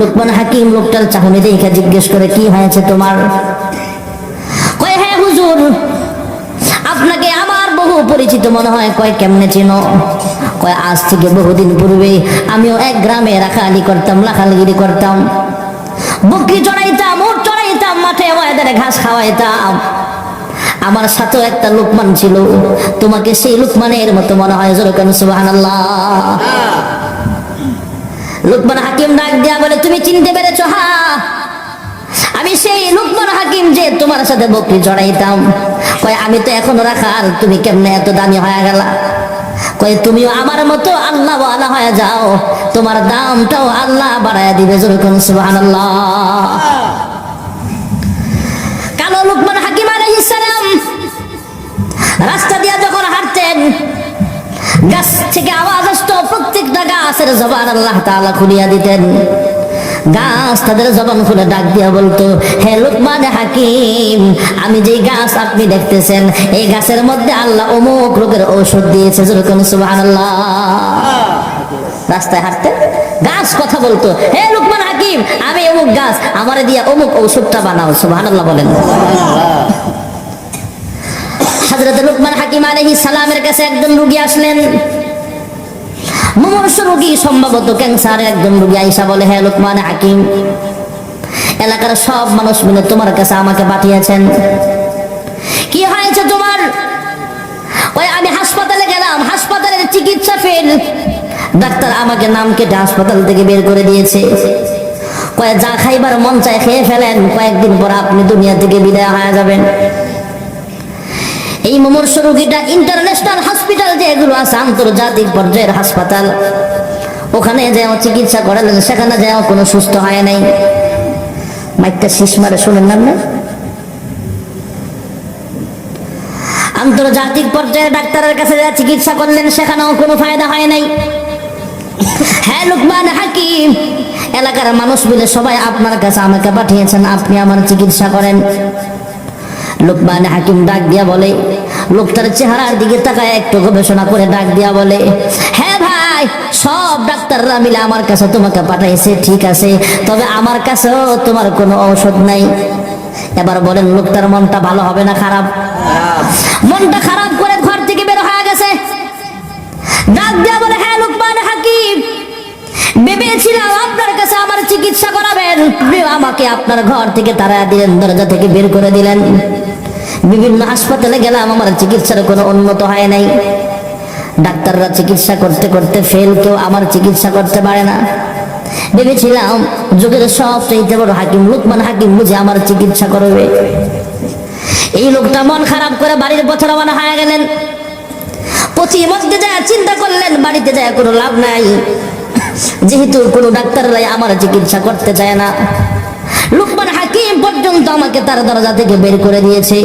লোকমান হাকিম লোকটার চাহনি দেখে জিজ্ঞেস করে, কি হয়েছে তোমার? কয় হ্যাঁ হুজুর, আপনাকে আমার বহু পরিচিত মনে হয়। কয়, কেমনে চিনো? কয়, আজ থেকে বহুদিন পূর্বে আমিও এক গ্রামে রাখালি করতাম, লাখালগিরি করতাম। বকরি চড়াইতাম উট চড়াইতাম, মাঠে ময়দানে ঘাস খাওয়াইতাম। আমার সাথেও একটা লোকমান ছিল। তোমাকে সেই লোকমানের মতো মনে হয় যেরকম সুবাহান লোকমান হাকিম ডাক দিয়া বলে, তুমি চিনতে পেরেছ? হা। আমি সেই লুকমান হাকিম যে তোমার সাথে বকরি চড়াইতাম কয়, আমি তো এখনও রাখাল তুমি কেমনে এত দামি হয়ে গেলা? কয়, তুমিও আমার মতো আল্লাহ আল্লাহ হয়ে যাও। তোমার দামটাও আল্লাহ বাড়ায় দিবে যেরকম সুবহানাল্লাহ। কালো লুকমান হাকিম আলাইহিস সালাম? রাস্তা দিয়ে যখন গাছ থেকে আওয়াজ আসতো প্রত্যেকটা গাছের জবান আল্লাহ তাআলা খুলিয়া দিতেন। গাছ তাদের জবান খুলে ডাক দিয়া বলতো, হে লুকমান হাকিম, আমি যেই গাছ আপনি দেখতেছেন, এই গাছের মধ্যে আল্লাহ অমুক রোগের ঔষধ দিয়েছে, যেরকম সুবহানাল্লাহ। রাস্তায় হাঁটতে গাছ কথা বলতো, হে লুকমান হাকিম, আমি অমুক গাছ, আমারে দিয়া অমুক ঔষধটা বানাও, সুবহানাল্লাহ বলেন। হযরত লুকমান হাকিম আলাইহিস সালামের কাছে একজন রোগী আসলেন। মুমূর্ষ রোগী, সম্ভবত ক্যান্সারের একজন রোগী আইসা বলে হ্যাঁ লোকমান হাকিম, এলাকার সব মানুষ মিলে তোমার কাছে আমাকে পাঠিয়েছেন। কি হয়েছে তোমার? ওই আমি হাসপাতালে গেলাম, হাসপাতালের চিকিৎসা ফেল। ডাক্তার আমাকে নাম কেটে হাসপাতাল থেকে বের করে দিয়েছে। কয়ে, যা খাইবার মন চায় খেয়ে ফেলেন, কয়েকদিন পর আপনি দুনিয়া থেকে বিদায় হয়ে যাবেন। এই মুমূর্ষ রোগীটা ইন্টারন্যাশনাল হসপিটাল যেগুলো আছে, আন্তর্জাতিক পর্যায়ের হাসপাতাল। ওখানে যে চিকিৎসা করালেন, সেখানে যে কোনো সুস্থ হয় নাই। মাইকটা শেষ মারে শুনেন না আন্তর্জাতিক পর্যায়ে ডাক্তারের কাছে যা চিকিৎসা করলেন, সেখানেও কোনো ফায়দা হয় নাই। হ্যাঁ লুকমান হাকিম, এলাকার মানুষ মিলে সবাই আপনার কাছে আমাকে পাঠিয়েছেন, আপনি আমার চিকিৎসা করেন। লোকমান হাকিম ডাক দিয়া বলে লোকটার চেহারার দিকে তাকায়, একটু গবেষণা করে ডাক দিয়া বলে হ্যাঁ ভাই, সব ডাক্তাররা মিলে আমার কাছে তোমাকে পাঠাইছে, ঠিক আছে, তবে আমার কাছেও তোমার কোনো ঔষধ নাই। এবার বলেন, লোকটার মনটা ভালো হবে না খারাপ? মনটা খারাপ করে ঘর থেকে বের হয়ে গেছে। ডাক দিয়া বলে হ্যাঁ লোকমান হাকিম, ভেবেছিলাম আপনার কাছে আমার চিকিৎসা করাবেন। আমাকে আপনার ঘর থেকে তারা দিলেন, দরজা থেকে বের করে দিলেন। বিভিন্ন হাসপাতালে গেলাম, আমার চিকিৎসার কোনো উন্নত হয় নাই। ডাক্তাররা চিকিৎসা করতে করতে ফেল কেউ, আমার চিকিৎসা করতে পারে না। ভেবেছিলাম, যুগের সব চাইতে বড় হাকিম লুকমান হাকিম বুঝে আমার চিকিৎসা করবে। এই লোকটা মন খারাপ করে বাড়ির পথে রওনা হয়ে গেলেন। পথি মধ্যে যায়, চিন্তা করলেন, বাড়িতে যায় কোনো লাভ নাই। যেহেতু কোনো ডাক্তাররাই আমার চিকিৎসা করতে চায় না। লুকমান পর্যন্ত আমাকে তার দরজা থেকে বের করে দিয়েছে।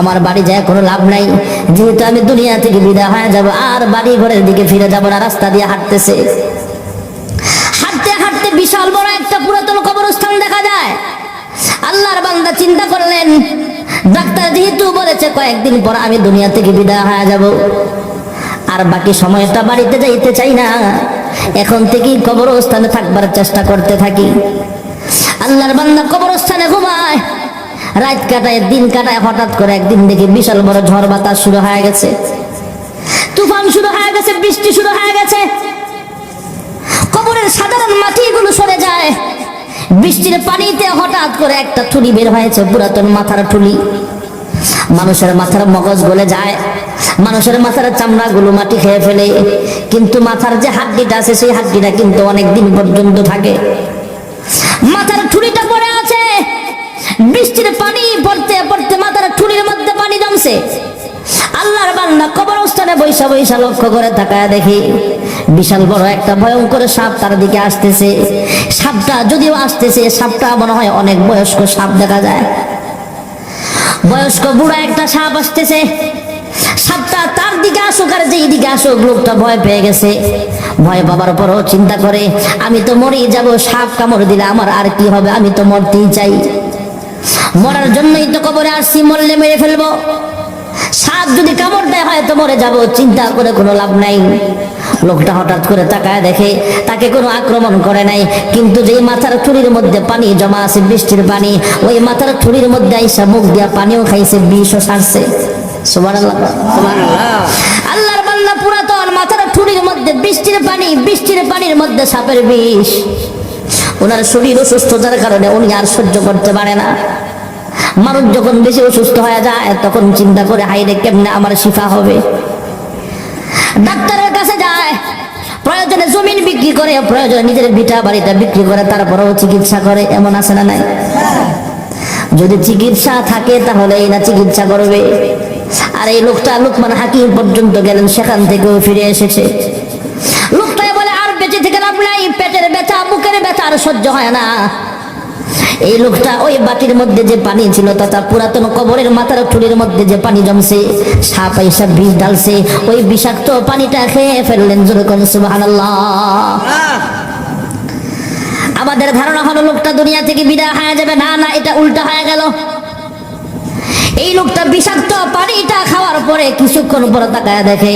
আমার বাড়ি যায় কোনো লাভ নাই। যেহেতু আমি দুনিয়া থেকে বিদায় হয়ে যাব, আর বাড়ি ঘরের দিকে ফিরে যাব না, রাস্তা দিয়ে হাঁটতেছে। হাঁটতে হাঁটতে বিশাল বড় একটা পুরাতন কবরস্থান দেখা যায়। আল্লাহর বান্দা চিন্তা করলেন, ডাক্তার যেহেতু বলেছে, কয়েকদিন পর আমি দুনিয়া থেকে বিদায় হয়ে যাব। আর বাকি সময়টা বাড়িতে যাইতে চাই না। এখন থেকেই কবরস্থানে থাকবার চেষ্টা করতে থাকি। আল্লাহর বান্দা কবরস্থানে ঘুমায়। রাত কাটায়, দিন কাটায়, হঠাৎ করে একদিন দেখি বিশাল বড় ঝড় বাতাস শুরু হয়ে গেছে। তুফান শুরু হয়ে গেছে, বৃষ্টি শুরু হয়ে গেছে। কবরের সাধারণ মাটিগুলো সরে যায়। বৃষ্টির পানিতে হঠাৎ করে একটা ঠুলি বের হয়েছে, পুরাতন মাথার ঠুলি মানুষের মাথার মগজ গলে যায়। মানুষের মাথার চামড়া গুলো মাটি খেয়ে ফেলে। কিন্তু মাথার যে হাড্ডিটা আছে, সেই হাড্ডিটা কিন্তু অনেক দিন পর্যন্ত থাকে। মাথার ঠুলিটা পড়ে আছে। বৃষ্টির পানি পড়তে পড়তে মাথার ঠুলির মধ্যে পানি জমছে। আল্লাহর বান্দা কবরস্থানে বৈশা বৈশা লক্ষ্য করে তাকায় দেখি, বিশাল বড় একটা ভয়ঙ্কর সাপ তার দিকে আসতেছে। সাপটা যদিও আসতেছে, সাপটা মনে হয় অনেক বয়স্ক সাপ দেখা যায়। বয়স্ক বুড়া একটা সাপ আসতেছে। সাপটা তার দিকে আসুক আর যেই দিকে আসুক লোকটা ভয় পেয়ে গেছে। ভয় পাবার পরও চিন্তা করে আমি তো মরেই যাব সাপ কামড় দিলে আমার আর কি হবে? আমি তো মরতেই চাই। মরার জন্যই তো কবরে আসছি মরলে মেরে ফেলব। সাপ যদি কামড় দেয় হয়তো মরে যাব চিন্তা করে কোনো লাভ নাই। লোকটা হঠাৎ করে তাকায় দেখে তাকে কোনো আক্রমণ করে নাই। কিন্তু যেই মাথার থুরির মধ্যে পানি জমা আছে বৃষ্টির পানি ওই মাথার থুরির মধ্যে আইসা মুখ দিয়া পানিও খাইছে বিষও সারছে। সুবহানাল্লাহ। সুবহানাল্লাহ। আল্লাহর বান্দা পুরাতন মাথার থুরির মধ্যে বৃষ্টির পানি, বৃষ্টির পানির মধ্যে সাপের বিষ। ওনার শরীর অসুস্থতার কারণে উনি আর সহ্য করতে পারে না। মানুষ যখন বেশি অসুস্থ হয়ে যায়, তখন চিন্তা করে হাইরে কেমনে আমার শিফা হবে? ডাক্তারের কাছে যায়, প্রয়োজনে জমিন বিক্রি করে, প্রয়োজনে নিজের ভিটা বাড়িটা বিক্রি করে, তারপরেও চিকিৎসা করে, এমন আছে না নাই? যদি চিকিৎসা থাকে তাহলে এই না চিকিৎসা করবে। আর এই লোকটা লোকমান হাকিম পর্যন্ত গেলেন সেখান থেকেও ফিরে এসেছে। লোকটাই বলে আর বেঁচে থেকে লাভ নাই পেটের ব্যথা বুকের ব্যথা আর সহ্য হয় না। এই লোকটা ওই বাটির মধ্যে যে পানি ছিল তথা পুরাতন কবরের মাথার টুলির মধ্যে যে পানি জমছে সাপ আইসা বিষ ঢালছে ওই বিষাক্ত পানিটা খেয়ে ফেললেন সুবহানাল্লাহ। আমাদের ধারণা হলো লোকটা দুনিয়া থেকে বিদায় হয়ে যাবে। না না এটা উল্টা হয়ে গেল। এই লোকটা বিষাক্ত পানিটা খাওয়ার পরে কিছুক্ষণ পরে তাকায় দেখে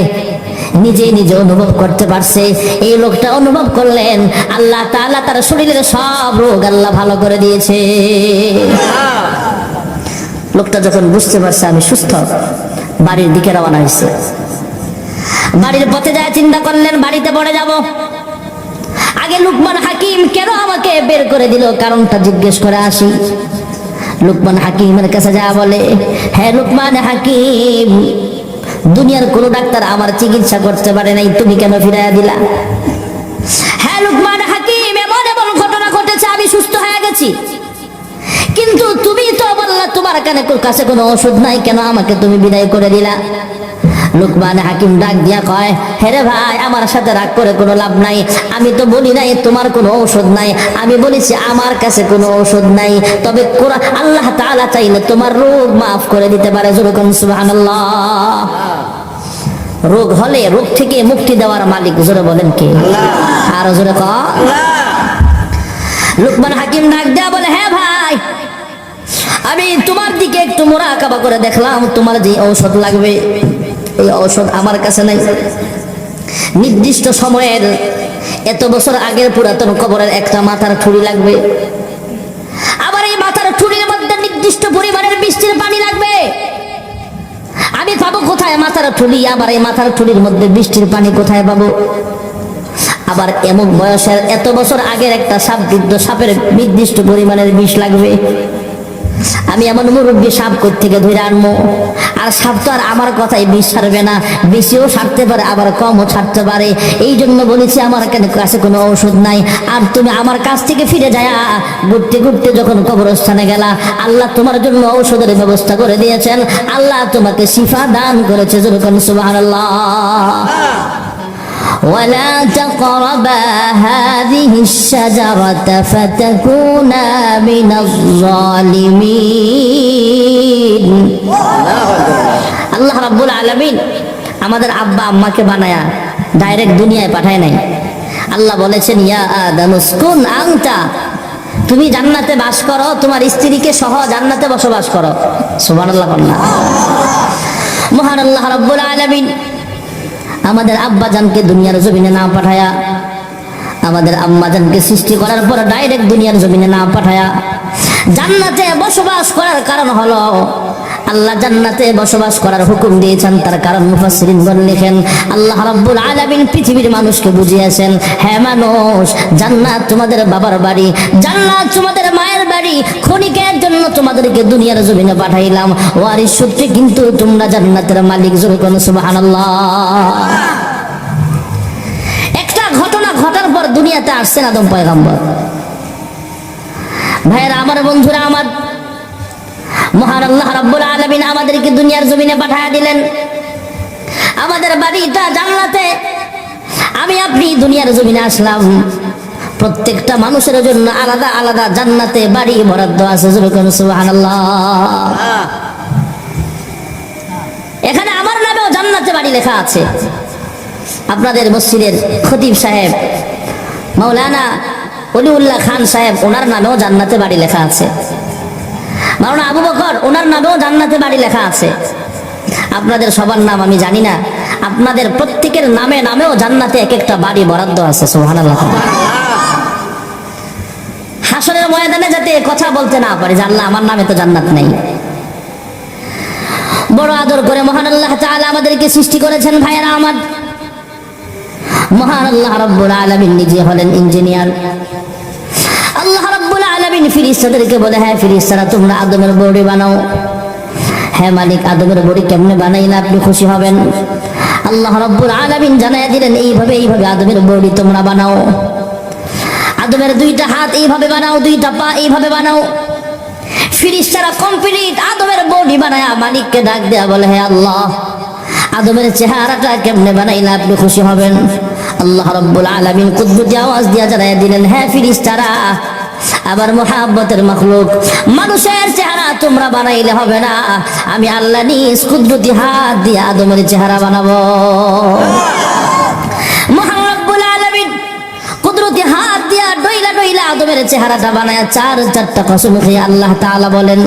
নিজে নিজে অনুভব করতে পারছে। এই লোকটা অনুভব করলেন, আল্লাহ তাআলা তার শরীরের সব রোগ আল্লাহ ভালো করে দিয়েছে। লোকটা যখন বুঝতে পারছে আমি সুস্থ, বাড়ির দিকে রওনা হয়েছে। বাড়ির পথে যায় চিন্তা করলেন, বাড়িতে পড়ে যাব। আগে লুকমান হাকিম কেন আমাকে বের করে দিল? কারণটা জিজ্ঞেস করে আসি। লুকমান হাকিমের কাছে যা বলে হ্যাঁ লুকমান হাকিম, দুনিয়ার কোনো ডাক্তার আমার চিকিৎসা করতে পারে নাই, তুমি কেন ফিরাইয়া দিলা? হ্যাঁ লুকমান হাকিম, এমন এমন ঘটনা ঘটেছে, আমি সুস্থ হয়ে গেছি। কিন্তু তুমি তো বললা, তোমার কানে কাছে কোনো ওষুধ নাই, কেন আমাকে তুমি বিদায় করে দিলা? লুকমান হাকিম ডাক দিয়া কয় হেরে ভাই আমার সাথে রাগ করে কোনো লাভ নাই। আমি তো বলি নাই তোমার কোনো ঔষধ নাই। আমি বলেছি আমার কাছে কোনো ঔষধ নাই। তবে আল্লাহ তাআলা চাইলে তোমার রোগ মাফ করে দিতে পারে। যেরকম সুবহানাল্লাহ। রোগ হলে রোগ থেকে মুক্তি দেওয়ার মালিক জোরে বলেন কে? আর জোরে ক লুকমান হাকিম ডাক দেয়া বলে হ্যাঁ ভাই আমি তোমার দিকে একটু মোরাকাবা করে দেখলাম তোমার যে ঔষধ লাগবে। এই ঔষধ আমার কাছে নাই। নির্দিষ্ট সময়ের, এত বছর আগের পুরাতন কবরের একটা মাথার ঠুড়ি লাগবে। আবার এই মাথার ঠুড়ির মধ্যে নির্দিষ্ট পরিমাণের বৃষ্টির পানি লাগবে। আমি পাবো কোথায় মাথার ঠুলি আবার এই মাথার ঠুলির মধ্যে বৃষ্টির পানি কোথায় পাবো? আবার এমন বয়সের, এত বছর আগের একটা সাপ বিদ্ধ সাপের নির্দিষ্ট পরিমাণের বিষ লাগবে। আমি এমন মুরব্বী সাপ থেকে ধরে আনব? আর সাপ আর আমার কথাই বিষ ছাড়বে না। বেশিও ছাড়তে পারে, আবার কমও ছাড়তে পারে। এই জন্য বলেছি, আমার কেন কাছে কোনো ঔষধ নাই? আর তুমি আমার কাছ থেকে ফিরে যায়, ঘুরতে ঘুরতে যখন কবরস্থানে গেলা, আল্লাহ তোমার জন্য ঔষধের ব্যবস্থা করে দিয়েছেন। আল্লাহ তোমাকে শিফা দান করেছে যেরকম সুবাহ ولا تقربا هذه الشجرة فتكونا من الظالمين আল্লাহ রাব্বুল আলামিন আমাদের আব্বা আম্মাকে বানায়া ডাইরেক্ট দুনিয়ায় পাঠায় নাই আল্লাহ বলেছেন ইয়া আদামুসকুন আংতা তুমি জান্নাতে বাস করো তোমার স্ত্রীকে সহ জান্নাতে বসবাস করো সুবহানাল্লাহ আল্লাহ মহান আল্লাহ রাব্বুল আলামিন আমাদের আব্বা জানকে দুনিয়ার জমিনে না পাঠায়া, আমাদের আম্মা জানকে সৃষ্টি করার পর ডাইরেক্ট দুনিয়ার জমিনে না পাঠায়া, জান্নাতে বসবাস করার কারণ হলো আল্লাহ জান্নাতে বসবাস করার হুকুম দিয়েছেন, তার কারণ মুফাসসিরিন গণ লেখেন, আল্লাহ রাব্বুল আলামিন পৃথিবীর মানুষকে বুঝিয়েছেন হ্যাঁ মানুষ, জান্নাত তোমাদের বাবার বাড়ি, জান্নাত তোমাদের মায়ের বাড়ি, ক্ষণিকের জন্য তোমাদেরকে দুনিয়ার জমিনে পাঠাইলাম। ওয়ারিস সূত্রে কিন্তু তোমরা জান্নাতের মালিক জোরে কোন সুবহানাল্লাহ। একটা ঘটনা ঘটার পর দুনিয়াতে আসছেন আদম পয়গম্বর। ভাইয়েরা, আমার বন্ধুরা, আমার মহান আল্লাহ রাব্বুল আলামিন আমাদেরকে দুনিয়ার জমিনে পাঠায় দিলেন। আমাদের বাড়িটা জান্নাতে আমি আপনি দুনিয়ার জমিনে আসলাম। প্রত্যেকটা মানুষের জন্য আলাদা আলাদা জান্নাতে বাড়ি বরাদ্দ আছে সুবহানাল্লাহ। এখানে আমার নামেও জান্নাতে বাড়ি লেখা আছে। আপনাদের মসজিদের খতিব সাহেব, মাওলানা অলিউল্লাহ খান সাহেব, ওনার নামেও জান্নাতে বাড়ি লেখা আছে। মাওলানা আবু বকর, ওনার নামেও জান্নাতে বাড়ি লেখা আছে। আপনাদের সবার নাম আমি জানি না। আপনাদের প্রত্যেকের নামে নামেও জান্নাতে এক একটা বাড়ি বরাদ্দ আছে, সুবহানাল্লাহ। হাসনের ময়দানে যাতে কথা বলতে না পারে জানলা আমার নামে তো জান্নাত নেই। বড় আদর করে মহান আল্লাহ তাআলা আমাদেরকে সৃষ্টি করেছেন ভাইয়েরা আমার। মহান আল্লাহ রব্বুল আলামিন নিজে হলেন ইঞ্জিনিয়ার। আল্লাহ আলামিন ফিরিস্তাদেরকে বলে হ্যাঁ ফিরিস্তারা, তোমরা আদমের বড়ি বানাও। হ্যাঁ মালিক, আদমের বড়ি কেমনে বানাইলে আপনি খুশি হবেন? আল্লাহ রব্বুল আলামিন জানাই দিলেন, এইভাবে এইভাবে আদমের বড়ি তোমরা বানাও। আদমের দুইটা হাত এইভাবে বানাও, দুইটা পা এইভাবে বানাও। ফিরিস্তারা কমপ্লিট আদমের বডি বানায় মালিককে ডাক দেয়া বলে, হে আল্লাহ, আদমের চেহারাটা কেমনে বানাইলে আপনি খুশি হবেন? আল্লাহ রব্বুল আলামিন কুদরতি আওয়াজ দিয়া জানাই দিলেন হ্যাঁ ফিরিস্তারা আবার মোহাব্বতের মখলুক মানুষের চেহারা তোমরা বানাইলে হবে না আমি আল্লাহ নিজ কুদরতি হাত দিয়ে আদমের চেহারা বানাবো মহান রব্বুল আলামিন কুদরতি হাত দিয়া ডইলা ডইলা আদমের চেহারাটা বানায় চার চারটা কসম খেয়ে আল্লাহ তাআলা বলেন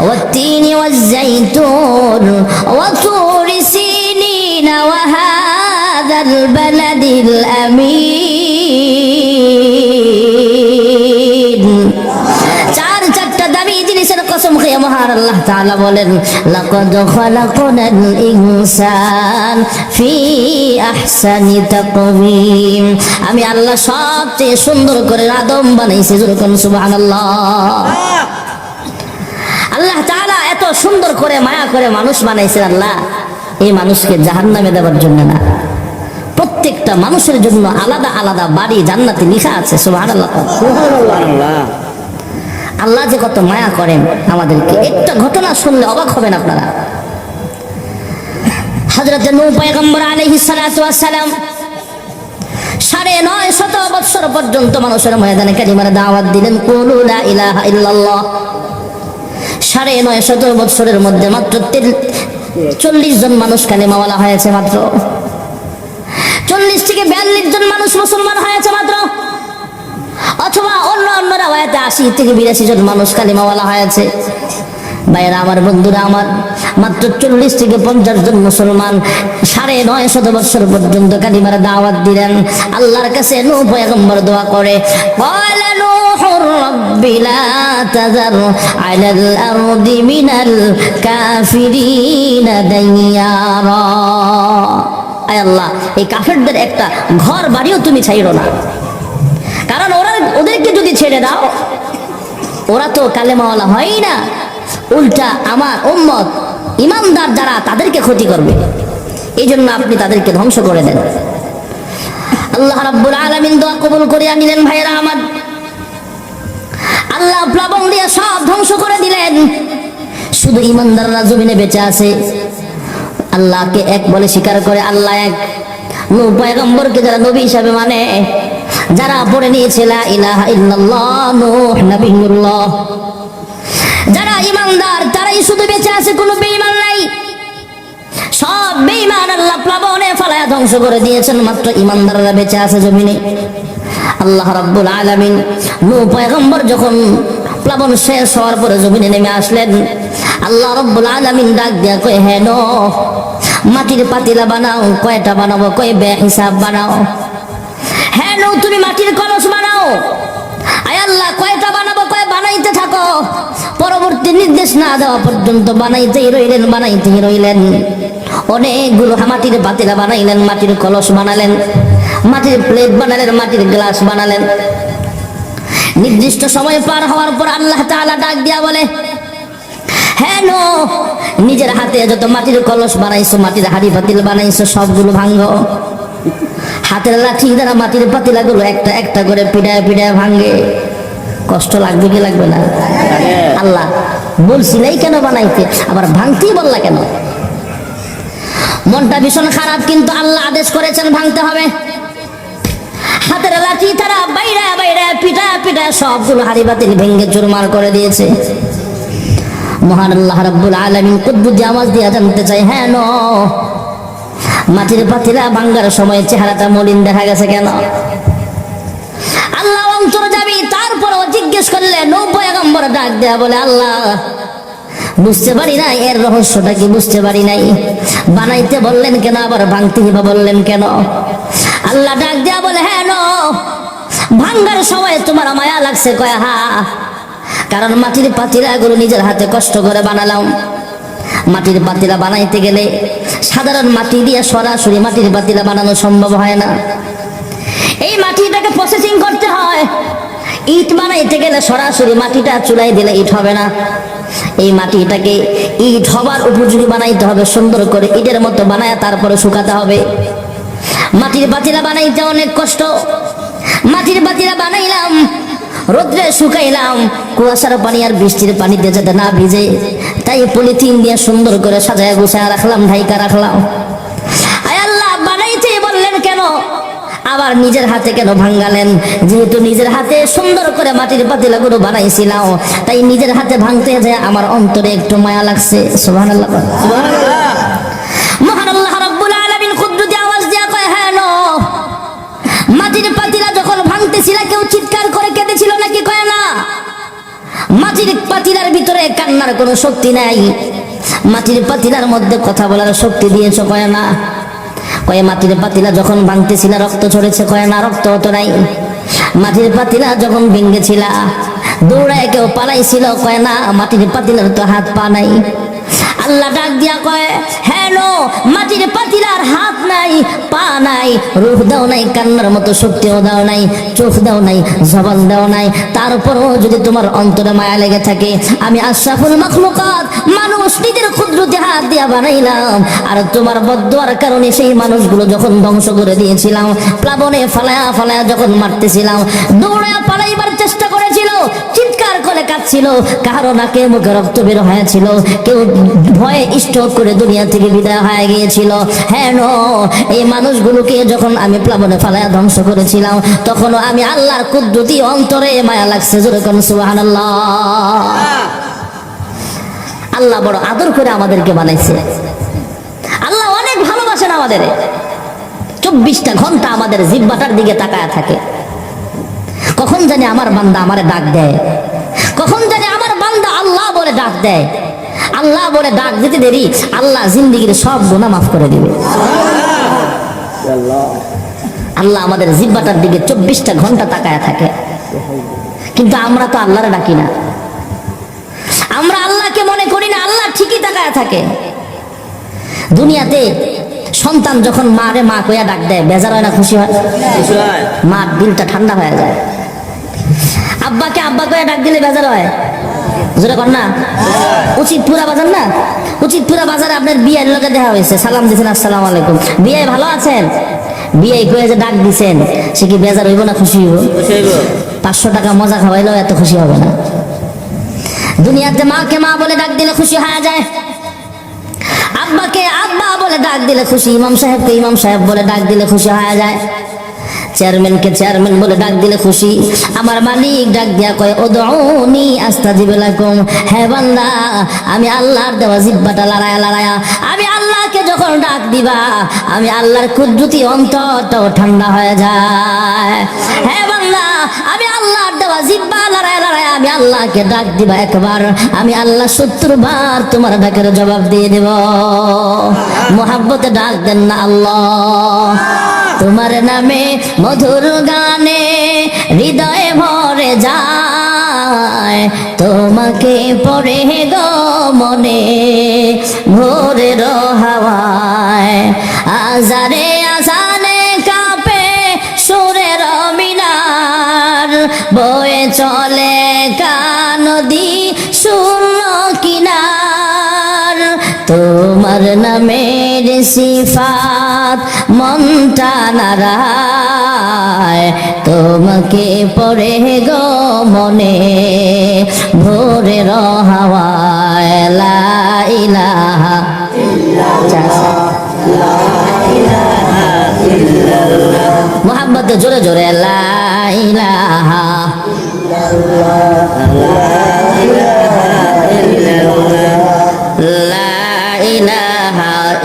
والتين والزيتون وطور سينين وهذا البلد الأمين কসম খেয়ে আল্লাহ তাআলা বলেন, লাকাদ খালাকনাল ইনসান ফি আহসানি তাকওয়িম। আমি আল্লাহ সবচেয়ে সুন্দর করে আদম বানাইছি যেরকম সুবহানাল্লাহ। আল্লাহ তাআলা এত সুন্দর করে মায়া করে মানুষ বানাইছেন আল্লাহ। এই মানুষকে জাহান্নামে দেওয়ার জন্য না। প্রত্যেকটা মানুষের জন্য আলাদা আলাদা বাড়ি জান্নাতে লিখা আছে সুবহানাল্লাহ। আল্লাহ যে কত মায়া করেন আমাদেরকে, একটা ঘটনা শুনলে অবাক হবেন আপনারা। সালাম সাড়ে নয় শত বৎসর পর্যন্ত মানুষের ময়দানে দাওয়াত দিলেন সাড়ে নয় শত বৎসরের মধ্যে মাত্র চল্লিশ জন মানুষ কালিমাওয়ালা হয়েছে মাত্র। চল্লিশ থেকে বিয়াল্লিশ জন মানুষ মুসলমান হয়েছে অথবা অন্য অন্য রাওয়ায়াতে আশি থেকে বিরাশি জন মানুষ কালিমাওয়ালা হয়েছে ভাইয়েরা আমার বন্ধুরা আমার মাত্র চল্লিশ থেকে পঞ্চাশ জন মুসলমান সাড়ে নয় শত বছর পর্যন্ত কালিমার দাওয়াত দিলেন আল্লাহর কাছে নূহ পয়গম্বর দোয়া করে قال نوح رب لا تذر على الأرض من الكافرين ديارا আয় আল্লাহ এই কাফেরদের একটা ঘর বাড়িও তুমি ছাইরো না কারণ ওরা ওদেরকে যদি ছেড়ে দাও, ওরা তো কালে কালেমাওয়ালা হয় না। উল্টা আমার উম্মত ইমানদার যারা তাদেরকে ক্ষতি করবে। এই জন্য আপনি তাদেরকে ধ্বংস করে দেন। আল্লাহ রাব্বুল আলামিন দোয়া কবুল করে নিলেন ভাইয়েরা আমার। আল্লাহ প্লাবন দিয়ে সব ধ্বংস করে দিলেন। শুধু ইমানদাররা জমিনে বেঁচে আছে। আল্লাহকে এক বলে স্বীকার করে, আল্লাহ এক নূহ পয়গম্বরকে যারা নবী হিসাবে মানে যারা পড়ে নিয়েছে যারা ইমানদার, তারাই শুধু বেঁচে আছে, কোনো বেঈমান নাই। সব বেঈমান আল্লাহ প্লাবনে ফালায়া ধ্বংস করে দিয়েছেন, মাত্র ইমানদাররা বেঁচে আছে জমিনে। আল্লাহ রাব্বুল আলামিন নূহ পয়গম্বর যখন প্লাবন শেষ হওয়ার পরে জমিনে নেমে আসলেন, আল্লাহ রব্বুল আলামিন ডাক দিয়া কয় হ্যাঁ মাটির পাতিলা বানাও, কয়টা বানাবো, কয় বে হিসাব বানাও। হ্যাঁ তুমি মাটির কলস বানাও। আয় আল্লাহ, কয়টা বানাবো, কয় বানাইতে থাকো। পরবর্তী নির্দেশ না দেওয়া পর্যন্ত বানাইতেই রইলেন বানাইতেই রইলেন। অনেকগুলো মাটির পাতিলা বানাইলেন, মাটির কলস বানালেন, মাটির প্লেট বানালেন, মাটির গ্লাস বানালেন। নির্দিষ্ট সময় পার হওয়ার পর আল্লাহ ডাক দিয়া বলে হ্যাঁ নিজের হাতে যত মাটির কলস বানাইছো, মাটির হাড়ি পাতিল বানাইছো, সবগুলো ভাঙ্গো হাতের লাঠি দ্বারা মাটির পাতিলা গুলো একটা একটা করে পিড়ায় পিড়ায় ভাঙ্গে কষ্ট লাগবে কি লাগবে না? আল্লাহ বলছি নাই কেন বানাইতে? আবার ভাঙতেই বললা কেন? মনটা ভীষণ খারাপ, কিন্তু আল্লাহ আদেশ করেছেন ভাঙতে হবে। হাতের লাঠি তারা বাইরে বাইরে পিটা পিটা সবগুলো হাড়ি বাতিল ভেঙ্গে চুরমার করে দিয়েছে। মহান আল্লাহ রাব্বুল আলামিন কুদ্দুজি আওয়াজ দিয়া জানতে চাই হ্যাঁ নো। মাটির পাতিলা ভাঙ্গার সময় চেহারাটা মলিন দেখা গেছে কেন? আল্লাহ অন্তর যাবি, তারপরও জিজ্ঞেস করলে নৌ পয়গম্বর ডাক দেয়া বলে, আল্লাহ, বুঝতে পারি নাই এর রহস্যটা কি? বুঝতে পারি নাই। বানাইতে বললেন কেন, আবার ভাঙতে বা বললেন কেন? আল্লাহ ডাক দেয়া বলে হ্যাঁ নো, ভাঙ্গার সময় তোমার মায়া লাগছে, কয়, হা, কারণ মাটির পাতিরা গুলো নিজের হাতে কষ্ট করে বানালাম। মাটির পাতিলা বানাইতে গেলে সাধারণ মাটি দিয়ে সরাসরি মাটির পাতিলা বানানো সম্ভব হয় না। এই মাটিটাকে প্রসেসিং করতে হয়। ইট বানাইতে গেলে সরাসরি মাটিটা চুলাই দিলে ইট হবে না। এই মাটিটাকে ইট হবার উপযোগী বানাইতে হবে, সুন্দর করে ইটের মতো বানায় তারপরে শুকাতে হবে। মাটির পাতিলা বানাইতে অনেক কষ্ট। মাটির পাতিলা বানাইলাম রোদ্রে শুকাইলাম, কুয়াশার পানি আর বৃষ্টির পানিতে যাতে না ভিজে। তাই পলিথিন দিয়ে সুন্দর করে সাজায় গুছায় রাখলাম, ঢাইকা রাখলাম। আল্লাহ বানাইতে বললেন কেন? আবার নিজের হাতে কেন ভাঙ্গালেন যেহেতু নিজের হাতে সুন্দর করে মাটির পাতিলাগুলো বানাইছিলাম, তাই নিজের হাতে ভাঙতে যায় আমার অন্তরে একটু মায়া লাগছে। সুবহানাল্লাহ। মহান আওয়াজ দিয়া কয় হ্যাঁ মাটির পাতিলা যখন ভাঙতেছিল, কেউ চিৎকার কেঁদেছিল নাকি কয় না? মাটির পাতিলার ভিতরে কান্নার কোনো শক্তি নাই। মাটির পাতিলার মধ্যে কথা বলার শক্তি দিয়েছ কয় না? কয়ে, মাটির পাতিলা যখন ভাঙতেছিল, রক্ত ছড়েছে কয় না? রক্ত হতো নাই। মাটির পাতিলা যখন ভেঙেছিল, দৌড়ায় কেউ পালাইছিল কয় না? মাটির পাতিলার তো হাত পা নাই। আল্লাহ ডাক দিয়া কয় হ্যাঁ মাটির পাতিলার হাত নাই, পা নাই, রূপ দাও নাই, কান্নার মতো শক্তিও দাও নাই, চোখ দাও নাই, জবান দাও নাই তারপরও যদি তোমার অন্তরে মায়া লেগে থাকে, আমি আশরাফুল মখলুকাত মানুষ নিজের ক্ষুদ্রতে হাত দিয়া বানাইলাম। আর তোমার বদুয়ার কারণে সেই মানুষগুলো যখন ধ্বংস করে দিয়েছিলাম, প্লাবনে ফালায়া ফালায়া যখন মারতেছিলাম, দৌড়ায়া পালাইবার চেষ্টা করেছিল, চিৎকার করে কাঁদছিল কারও নাকে মুখে রক্ত বের হয়েছিল কেউ ভয়ে স্ট্রোক করে দুনিয়া থেকে বিদায় হয়ে গিয়েছিল। হ্যাঁ এই মানুষগুলোকে যখন আমি প্লাবনে ফালায়া ধ্বংস করেছিলাম, তখনও আমি আল্লাহর কুদ্দুতি অন্তরে মায়া লাগছে কোন সুবহানাল্লাহ। আল্লাহ বড় আদর করে আমাদেরকে বানাইছে। আল্লাহ অনেক ভালোবাসেন আমাদের। চব্বিশটা ঘণ্টা আমাদের জিব্বাটার দিকে তাকায় থাকে। কখন জানি আমার বান্দা আমারে ডাক দেয়। কখন জানি আমার বান্দা আল্লাহ বলে ডাক দেয়। আল্লাহ বলে ডাক দিতে দেরি আল্লাহ জিন্দিগির সব গুণা মাফ করে দিবে। আল্লাহ আমাদের জিব্বাটার দিকে চব্বিশটা ঘণ্টা তাকায় থাকে। কিন্তু আমরা তো আল্লাহরে ডাকি না। আমরা আল্লাহকে মনে করি না আল্লাহ ঠিকই তাকায় থাকে। দুনিয়াতে সন্তান যখন মা রে মা কইয়া ডাক দেয় বেজার হয় না খুশি হয়। মার দিলটা ঠান্ডা হয়ে যায়। আব্বাকে আব্বা কইয়া ডাক দিলে বেজার হয়। যেটা কর না। উচিত পুরা বাজার না? উচিত পুরা বাজারে আপনার বিয়ের লোকে দেখা হয়েছে। সালাম দিয়েছেন আসসালাম আলাইকুম। বিয়ে ভালো আছেন? বিয়ে কয়ে যে ডাক দিছেন সে কি বেজার হইব না খুশি হইব। পাঁচশো টাকা মজা খাওয়াইলেও এত খুশি হবে না। দুনিয়াতে মাকে মা বলে ডাক দিলে খুশি হয়ে যায়। আব্বাকে আব্বা বলে ডাক দিলে খুশি ইমাম সাহেবকে ইমাম সাহেব বলে ডাক দিলে খুশি হয়ে যায়। চেয়ারম্যানকে চেয়ারম্যান বলে ডাক দিলে খুশি। আমার মালিক ডাক দিয়া কয় ও দৌনি আস্তা দিবে লাকুম। হ্যাঁ বান্দা, আমি আল্লাহর দেওয়া জিব্বাটা লড়ায়া লড়ায়া। আমি আল্লাহকে যখন ডাক দিবা, আমি আল্লাহর কুদ্রুতি অন্তরটাও ঠান্ডা হয়ে যায়। হ্যাঁ বান্দা, আমি আল্লাহর দেওয়া জিব্বা লড়ায়া লড়ায়া, আমি আল্লাহকে ডাক দিবা একবার। আমি আল্লাহ সত্তর বার তোমার ডাকের জবাব দিয়ে দেব। মোহাব্বতে ডাক দেন না আল্লাহ। তোমার নামে মধুর গানে হৃদয়ে ভরে যায়। তোমাকে পরে গো মনে ভোরের হাওয়ায়। আজারে আজানে কাপে সুরের মিনার। বয়ে চলে কানদি নামের সিফাত মনটা নারায়। তোমাকে পড়ে গো মনে ভোরে মোহাম্মদ জোরে জোরে লা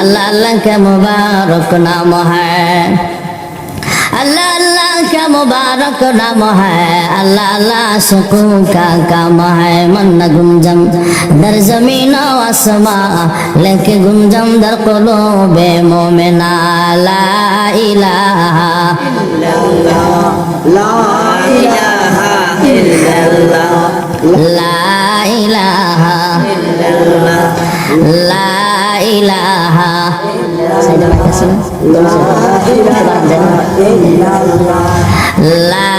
اللہ اللہ کا مبارک نام ہے اللہ اللہ کا مبارک نام ہے اللہ اللہ سکون کا کام ہے من گنجم در زمین و اسما لے کے گنجم در قلوب مومنا لا الہ الا اللہ لا الہ الا اللہ لا ইলাহা লা ইলাহা সাইদা পাচ্ছেন লা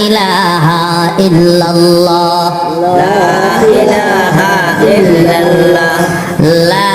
ইলাহা ইল্লাল্লাহ লা ইলাহা ইল্লাল্লাহ লা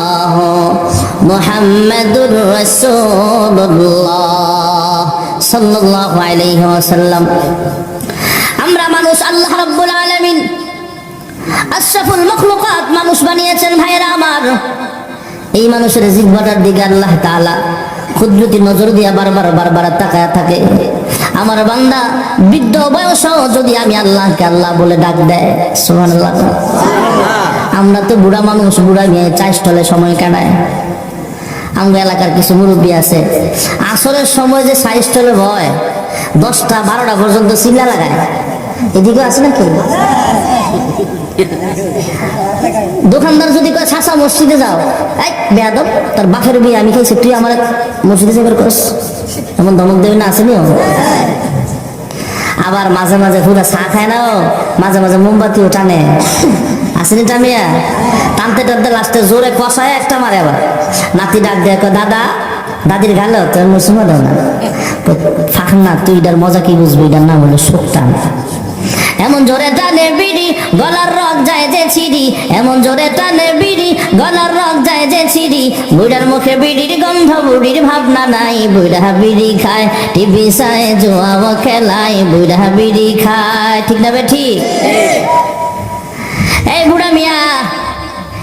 মুহাম্মাদুর রাসূলুল্লাহ সাল্লাল্লাহু আলাইহি ওয়াসাল্লাম। আমরা মানুষ আল্লাহ রাব্বুল আলামিন আশরাফুল মখলুকাত মানুষ বানিয়েছেন ভাইয়েরা আমার। এই মানুষের জিহ্বাটার দিকে আল্লাহ তাআলা ক্ষুদ্রতি নজর দিয়া বারবার বারবার তাকায় থাকে। আমার বান্দা বৃদ্ধ বয়স যদি আমি আল্লাহকে আল্লাহ বলে ডাক দেয় সুবহানাল্লাহ। আমরা তো বুড়া মানুষ বুড়া মেয়ে চাষটলে সময় কাটায়। আমার এলাকার কিছু মুরব্বী আছে। আসরের সময় যে সাইজটলে ভয়। দশটা, বারোটা পর্যন্ত চিল্লা লাগায়। এদিকে আছে নাকি? দোকানদার যদি কয় ছাসা মসজিদে যাও। এই, বেয়াদব, তার বাপের বিয়ে আমি খেয়েছি, তুই আমার মসজিদে যাবার করস। এমন ধমক দেবে না আসেনি আবার মাঝে মাঝে পুরা চা খায় না মাঝে মাঝে মোমবাতিও টানে। আসেনি টানিয়া? টানতে টানতে লাস্টে জোরে কষায় একটা মারে আবার। নাতি ডাক দেয় দাদা, দাদির গালে, তোর মুসলমান দাও না? ফাঁক তুই এটার মজা কি বুঝবি? এটার নাম হলো শোকটান এমন জোরে টানে বিড়ি, গলার রক যায় যে ছিড়ি। এমন জোরে টানে বিড়ি, গলার রক যায় যে ছিড়ি। বুড়ার মুখে বিড়ির গন্ধ, বুড়ির ভাবনা নাই। বুড়া বিড়ি খায়, টিভি সায় জুয়া খেলায়। বুড়া বিড়ি খায়, ঠিক না ঠিক? এই বুড়া মিয়া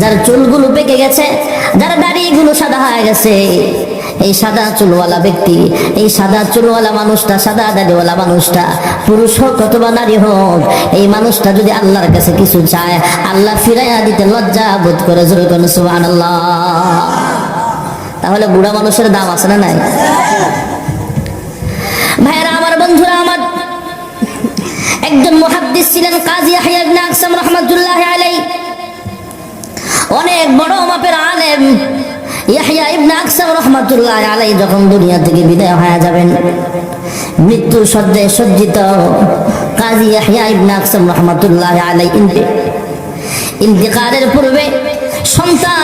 যার চুলগুলো পেকে গেছে, যার দাড়িগুলো সাদা হয়ে গেছে, এই সাদা চুলওয়ালা ব্যক্তি, এই সাদা চুলওয়ালা মানুষটা, সাদা দাড়িওয়ালা মানুষটা, পুরুষ হোক অথবা নারী হোক, এই মানুষটা যদি আল্লাহর কাছে কিছু চায়, আল্লাহ ফিরাইয়া দিতে লজ্জা বোধ করে, জোরে কোন সুবাহ তাহলে বুড়া মানুষের দাম আছে না নাই? ভাইরা আমার বন্ধুরা, আমার একজন মুহাদ্দিস ছিলেন কাজী ইয়াহইয়া আকসাম রাহমাতুল্লাহি আলাইহি। অনেক বড় মাপের আলেম। ইয়াহিয়া ইবনে আকসাম রহমাতুল্লাহ আলাই যখন দুনিয়া থেকে বিদায় হয়ে যাবেন মৃত্যু সদ্যে সজ্জিত কাজী ইয়াহিয়া ইবনে আকসাম রহমাতুল্লাহ আলাই ইন্তে, ইন্তেকালের পূর্বে সন্তান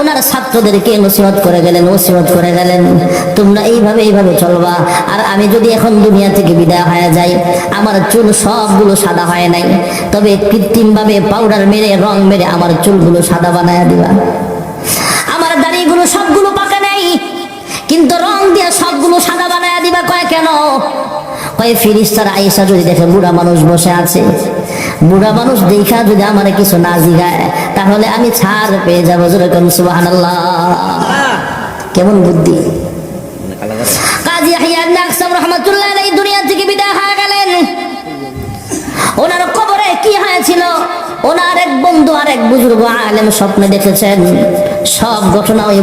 ওনার ছাত্রদেরকে নসিহত করে গেলেন নসিহত করে গেলেন। তোমরা এইভাবে এইভাবে চলবা। আর আমি যদি এখন দুনিয়া থেকে বিদায় হয়ে যাই, আমার চুল সবগুলো সাদা হয় নাই। তবে কৃত্রিমভাবে পাউডার মেরে, রং মেরে আমার চুলগুলো সাদা বানায় দিবা। আমার দাড়িগুলো সবগুলো পাকা নেই, কিন্তু রং দিয়ে সবগুলো সাদা বানায় দিবা কয় কেন? কয়, ফিরিস্তার আইসা যদি দেখে বুড়া মানুষ বসে আছে বুড়া মানুষ দেখা যদি আমার কিছু না জিগায়, তাহলে আমি ছাড় পেয়ে যাব যেরকম কেমন বুদ্ধি? কাজী এই দুনিয়া থেকে ওনার কবরে কি ওনার এক বন্ধু আর এক স্বপ্নে সব ঘটনা ওই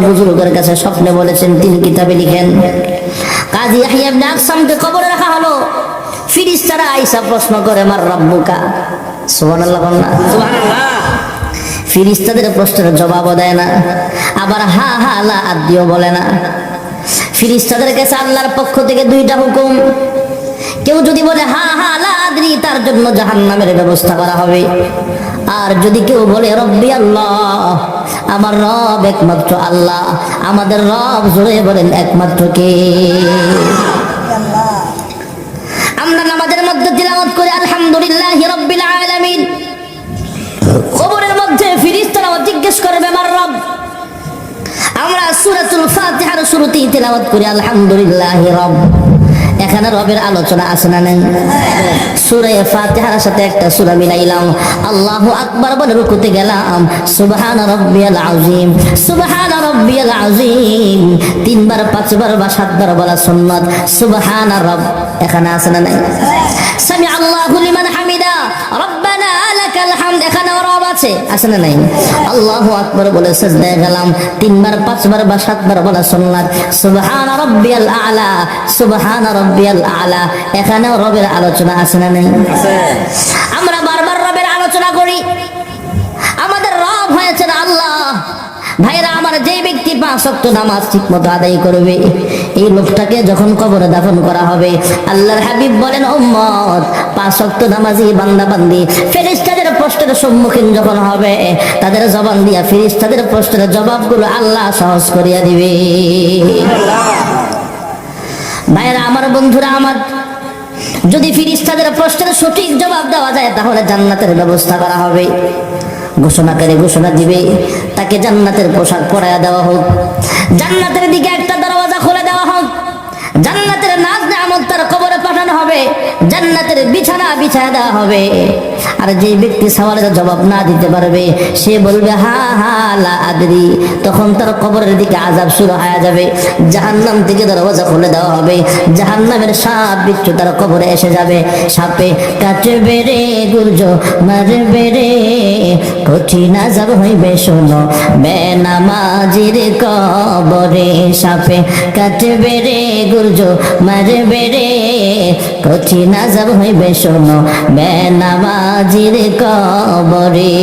কাছে স্বপ্নে বলেছেন লিখেন। কাজী কবরে রাখা হলো। আইসা প্রশ্ন করে আমার রব্বুকা? সুবহানাল্লাহ বল না। ফিরিস্তাদের প্রশ্নের জবাবও দেয় না আবার হা হা লা আদিও বলে না। ফিরিস্তাদের কাছে আল্লাহর পক্ষ থেকে দুইটা হুকুম। কেউ যদি বলে হা হা লা আদরি তার জন্য জাহান্নামের ব্যবস্থা করা হবে। আর যদি কেউ বলে রব্বি আল্লাহ আমার রব একমাত্র আল্লাহ আমাদের রব জোরে বলেন একমাত্র কে আমরা নামাজের মধ্যে তিলাওয়াত করি আলহামদুলিল্লাহ রব্বিল আলামিন। কবরের মধ্যে ফিরিস্তারা জিজ্ঞেস করবে আমার রব, আমরা সূরাতুল ফাতিহার শুরুতেই তেলাওয়াত করি, আলহামদুলিল্লাহ রব। এখানে রবের আলোচনা আছে না নেই? সূরা ফাতিহার সাথে একটা সূরা মিলাইলাম। আল্লাহু আকবার বলে রুকুতে গেলাম। সুবহান রাব্বিয়াল আযীম, সুবহান রাব্বিয়াল আযীম। তিনবার, পাঁচবার বা সাতবার বলা সুন্নাত। সুবহান রব, এখানে আছে না নাই? সামি আল্লাহু লিমান হামিদা, রব্বানা লাকাল হামদ এখানে রব আছে? আছে না নাই। আল্লাহু আকবার বলে সাজদায় গেলাম। তিনবার পাঁচবার বা সাতবার বলা সুন্নাত। সুবহান রাব্বিয়াল আলা সুবহান রাব্বিয়াল আলা। এখানেও রবের আলোচনা আছে না নাই? আমরা বারবার রবের আলোচনা করি। আমাদের রব হয়েছেন আল্লাহ। ভাইরা আমার যে ব্যক্তি পাঁচ ওয়াক্ত নামাজ ঠিক মতো আদায় করবে এই লোকটাকে যখন কবরে দাফন করা হবে আল্লাহর হাবিব বলেন উম্মত পাঁচ ওয়াক্ত নামাজি বান্দা বান্দি ফেরেশতাদের প্রশ্নের সম্মুখীন যখন হবে, তাদের জবান দিয়া ফেরেশতাদের প্রশ্নের জবাবগুলো আল্লাহ সহজ করিয়া দিবে। ভাইরা আমার বন্ধুরা, আমার যদি ফিরিস্তাদের প্রশ্নের সঠিক জবাব দেওয়া যায়, তাহলে জান্নাতের ব্যবস্থা করা হবে। ঘোষণাকারী ঘোষণা দিবে, তাকে জান্নাতের পোশাক পরাইয়া দেওয়া হোক। জান্নাতের দিকে একটা দরওয়াজা খুলে দেওয়া হোক জান্নাতের নাচ নামত তার কবরে পাঠানো হবে জান্নাতের বিছানা বিছায়া দেওয়া হবে। আর যে ব্যক্তি সওয়ালের জবাব না দিতে পারবে, সে বলবে, হা হা, লা আদরি। তখন তার কবরের দিকে আজাব শুরু হয়ে যাবে। জাহান্নাম থেকে দরওয়াজা খুলে দেওয়া হবে। জাহান্নামের সাপ বিচ্ছু তার কবরে এসে যাবে। সাপে, কাটবে রে গুর্জ, মারবে রে। কঠিন আজাব হইবে, শোনো। বেনামাজির কবরে সাপে, কাটবে রে গুর্জ, মারবে রে। কঠিন আজাব হইবে শোনো বেনামাজির কবরে।